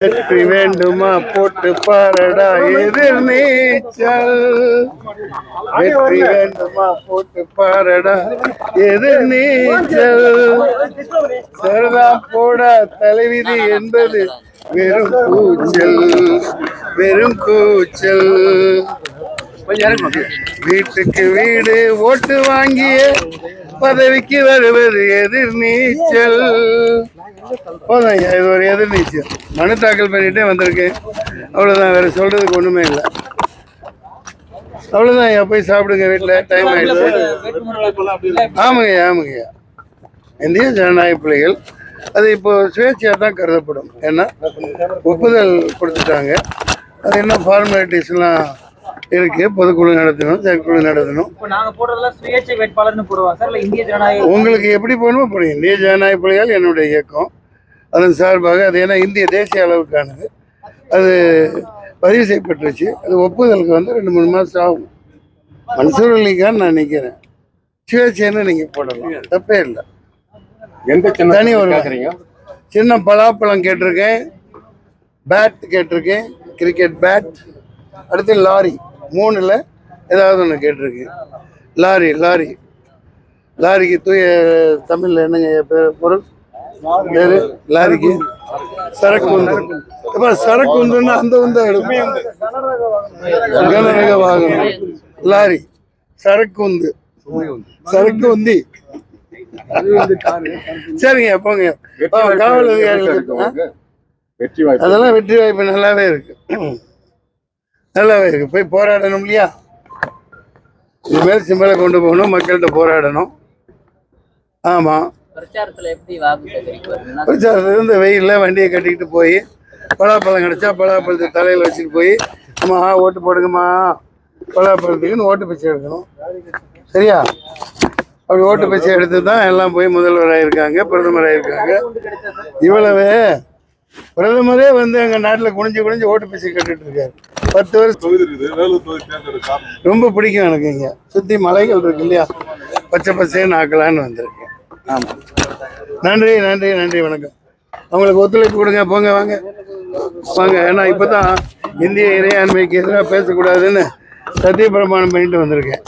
வெற்றி வேண்டுமா? போட்டு பாரடா எதிர் நீச்சல். வெற்றி வேண்டுமா? போட்டு பாரடா எதிர் நீச்சல். சரதா போடா தலைவிதி என்பது வெறும் கூச்சல் வெறும் கூச்சல். வீட்டுக்கு வீடு ஓட்டு வாங்கிய. பதவிக்கு வருவது எதிர் நீச்சல் போதும் ஐயா இது ஒரு எதிர் நீச்சல் மனு தாக்கல் பண்ணிட்டே வந்திருக்கேன். அவ்வளோதான் வேற சொல்றதுக்கு ஒண்ணுமே இல்லை. அவ்வளோதான் ஐயா போய் சாப்பிடுங்க வீட்டில் டைம் ஆயிடுது ஆமாங்கய்யா ஆமாங்கய்யா. இந்திய ஜனநாயக பிள்ளைகள் அது இப்போ சுயேட்சையாக தான் கருதப்படும். ஏன்னா ஒப்புதல் கொடுத்துட்டாங்க. அது என்ன ஃபார்மாலிட்டிஸ்லாம் இருக்கு. பொதுக்குழு நடத்தணும் செயற்குழு நடத்தணும். உங்களுக்கு எப்படி போகணுமோ போடுங்க இந்திய ஜனநாயக புலிகள் என்னுடைய இயக்கம். அதன் சார்பாக அது ஏன்னா இந்திய தேசிய அளவுக்கானது. அது பதிவு செய்யப்பட்டுருச்சு அது ஒப்புதலுக்கு வந்து ரெண்டு மூணு மாதம் ஆகும். மன்சூர் அலிகான் நான் நிற்கிறேன் சுயேட்சைன்னு நீங்கள் போடலாம். தப்பே இல்லை. எந்த சின்ன தனி ஒரு கேக்குறீங்க? சின்ன பலாப்பழம் கேட்டிருக்கேன். பேட் கேட்டிருக்கேன். கிரிக்கெட் பேட் அடுத்து லாரி மூணில் ஏதாவது ஒன்று கேட்டிருக்கேன் லாரி லாரி. லாரிக்கு தூய தமிழில் என்னங்க பேர் பொருள்? பேர்? லாரிக்கு. சரக்கு உந்து இப்போ சரக்கு உந்துன்னா அந்த உந்த எடுக்கும் கனரக வாகனம். லாரி. சரக்கு உந்து சரக்கு உந்தி சரிங்க போங்க காவல் எப்படி சார் அதிகாரிகள் இருக்கு? உங்களுக்கு? வெற்றி வாய்ப்பு அதெல்லாம் வெற்றி வாய்ப்பு நல்லாவே இருக்கு. நல்லாவே இருக்கு. போய் போராடணும் இல்லையா? இனிமேல் சிம்பலை கொண்டு போகணும் மக்கள்கிட்ட போராடணும். ஆமா. பிரச்சாரத்துல இந்த வெயிலில் வண்டியை கட்டிக்கிட்டு போய் பலாப்பழம் கிடைச்சா பலாப்பழத்தை தலையில் வச்சுட்டு போய் அம்மா ஓட்டு போடுங்கம்மா. பலாப்பழத்துக்குன்னு ஓட்டு பிச்சை எடுக்கணும். சரியா? அப்படி ஓட்டு பிச்சை எடுத்து தான் எல்லாம் போய் முதல்வர் ஆயிருக்காங்க பிரதமர் ஆயிருக்காங்க இவ்வளவு பிரதமரே வந்து எங்க நாட்டுல குனிஞ்சு குனிஞ்சு ஓட்டு பிச்சை கட்டிட்டு இருக்காரு. பத்து வருஷம் ரொம்ப பிடிக்கும் எனக்கு இங்க. சுத்தி மலைகள் இருக்கு இல்லையா? பச்சை பச்சைன்னு ஆக்கலான்னு வந்திருக்கேன் ஆமா. நன்றி நன்றி நன்றி வணக்கம். அவங்களுக்கு ஒத்துழைப்பு கொடுங்க போங்க வாங்க. வாங்க ஏன்னா இப்பதான் இந்திய இறையாண்மைக்கு எதிராக பேசக்கூடாதுன்னு சத்திய பிரமாணம் பண்ணிட்டு வந்திருக்கேன்.